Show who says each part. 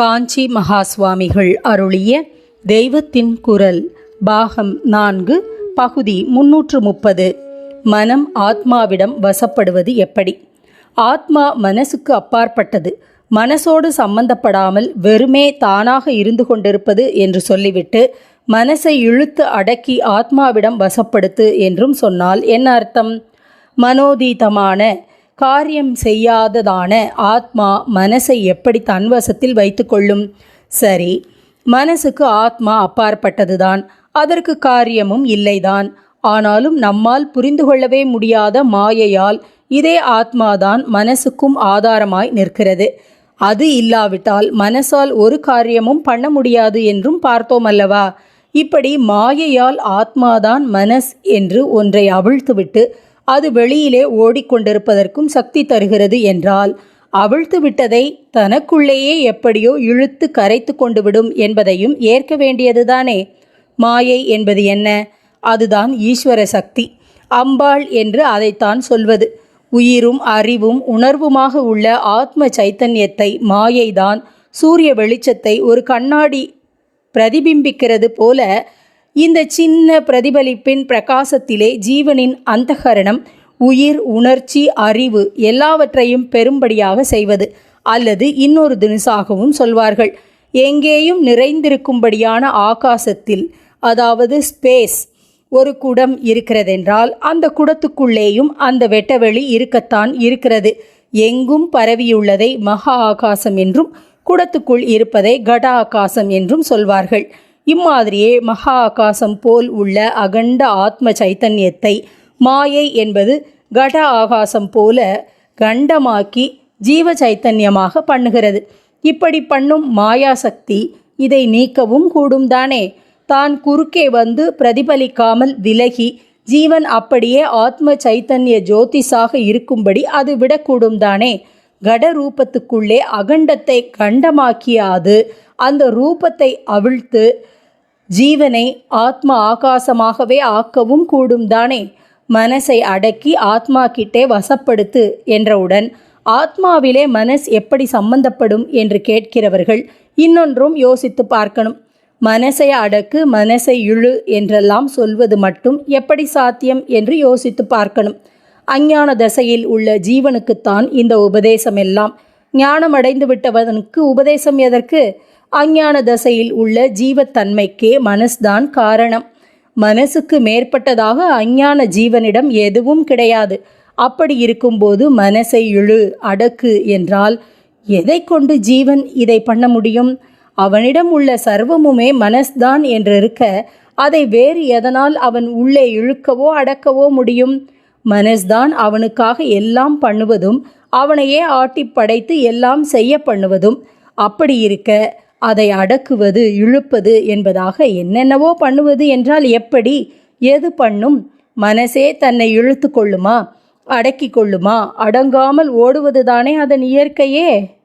Speaker 1: காஞ்சி மகா சுவாமிகள் அருளிய தெய்வத்தின் குரல் பாகம் நான்கு பகுதி முன்னூற்று முப்பது. மனம் ஆத்மாவிடம் வசப்படுவது எப்படி? ஆத்மா மனசுக்கு அப்பாற்பட்டது. மனசோடு சம்பந்தப்படாமல் வெறுமே தானாக இருந்து கொண்டிருப்பது என்று சொல்லிவிட்டு மனசை இழுத்து அடக்கி ஆத்மாவிடம் வசப்படுத்து என்றும் சொன்னால் என்ன அர்த்தம்? மனோதீதமான காரியம் செய்யாததான ஆத்மா மனசை எப்படி தன்வசத்தில் வைத்துக்கொள்ளும்? சரி மனசுக்கு ஆத்மா அப்பாற்பட்டதுதான். அதற்கு காரியமும் இல்லைதான். ஆனாலும் நம்மால் புரிந்து கொள்ளவே முடியாத மாயையால் இதே ஆத்மாதான் மனசுக்கும் ஆதாரமாய் நிற்கிறது. அது இல்லாவிட்டால் மனசால் ஒரு காரியமும் பண்ண முடியாது என்றும் பார்த்தோம் அல்லவா இப்படி மாயையால் ஆத்மாதான் மனஸ் என்று ஒன்றை அவிழ்த்துவிட்டு அது வெளியிலே ஓடிக்கொண்டிருப்பதற்கும் சக்தி தருகிறது என்றால் அவிழ்த்து விட்டதை தனக்குள்ளேயே எப்படியோ இழுத்து கரைத்து கொண்டு விடும் என்பதையும் ஏற்க வேண்டியதுதானே மாயை என்பது என்ன? அதுதான் ஈஸ்வர சக்தி. அம்பாள் என்று அதைத்தான் சொல்வது. உயிரும் அறிவும் உணர்வுமாக உள்ள ஆத்ம சைத்தன்யத்தை மாயைதான் சூரிய வெளிச்சத்தை ஒரு கண்ணாடி பிரதிபிம்பிக்கிறது போல இந்த சின்ன பிரதிபலிப்பின் பிரகாசத்திலே ஜீவனின் அந்தகரணம் உயிர் உணர்ச்சி அறிவு எல்லாவற்றையும் பெரும்படியாக செய்வது அல்லது இன்னொரு தினுசாகவும் சொல்வார்கள். எங்கேயும் நிறைந்திருக்கும்படியான ஆகாசத்தில் அதாவது ஸ்பேஸ் ஒரு குடம் இருக்கிறதென்றால் அந்த குடத்துக்குள்ளேயும் அந்த வெட்டவெளி இருக்கத்தான் இருக்கிறது. எங்கும் பரவியுள்ளதை மகா ஆகாசம் என்றும் குடத்துக்குள் இருப்பதை கட ஆகாசம் என்றும் சொல்வார்கள். இம்மாதிரியே மகா ஆகாசம் போல் உள்ள அகண்ட ஆத்ம சைத்தன்யத்தை மாயை என்பது கட ஆகாசம் போல கண்டமாக்கி ஜீவ சைத்தன்யமாக பண்ணுகிறது. இப்படி பண்ணும் மாயாசக்தி இதை நீக்கவும் கூடும் தானே. தான் குறுக்கே வந்து பிரதிபலிக்காமல் விலகி ஜீவன் அப்படியே ஆத்ம சைத்தன்ய ஜோதிஷாக இருக்கும்படி அது விடக்கூடும் தானே. கடரூபத்துக்குள்ளே அகண்டத்தை கண்டமாக்கிய அது அந்த ரூபத்தை அவிழ்த்து ஜீவனை ஆத்ம ஆகாசமாகவே ஆக்கவும் கூடும் தானே. மனசை அடக்கி ஆத்மா கிட்டே வசப்படுத்து என்றவுடன் ஆத்மாவிலே மனஸ் எப்படி சம்பந்தப்படும் என்று கேட்கிறவர்கள் இன்னொன்றும் யோசித்து பார்க்கணும். மனசை அடக்கு மனசை இழு என்றெல்லாம் சொல்வது மட்டும் எப்படி சாத்தியம் என்று யோசித்து பார்க்கணும். அஞ்ஞான தசையில் உள்ள ஜீவனுக்குத்தான் இந்த உபதேசம் எல்லாம் ஞானம் அடைந்து விட்டவனுக்கு உபதேசம் எதற்கு? அஞ்ஞான தசையில் உள்ள ஜீவத்தன்மைக்கே மனஸ்தான் காரணம். மனசுக்கு மேற்பட்டதாக அஞ்ஞான ஜீவனிடம் எதுவும் கிடையாது. அப்படி இருக்கும்போது மனசை இழு அடக்கு என்றால் எதை கொண்டு ஜீவன் இதை பண்ண முடியும்? அவனிடம் உள்ள சர்வமுமே மனஸ்தான் என்றிருக்க அதை வேறு எதனால் அவன் உள்ளே இழுக்கவோ அடக்கவோ முடியும்? மனஸ்தான் அவனுக்காக எல்லாம் பண்ணுவதும் அவனையே ஆட்டி படைத்து எல்லாம் செய்ய பண்ணுவதும் அப்படி இருக்க அதை அடக்குவது இழுப்பது என்பதாக என்னென்னவோ பண்ணுவது என்றால் எப்படி? எது பண்ணும்? மனசே தன்னை இழுத்து கொள்ளுமா? அடக்கி கொள்ளுமா? அடங்காமல் ஓடுவதுதானே அதன் இயற்கையே?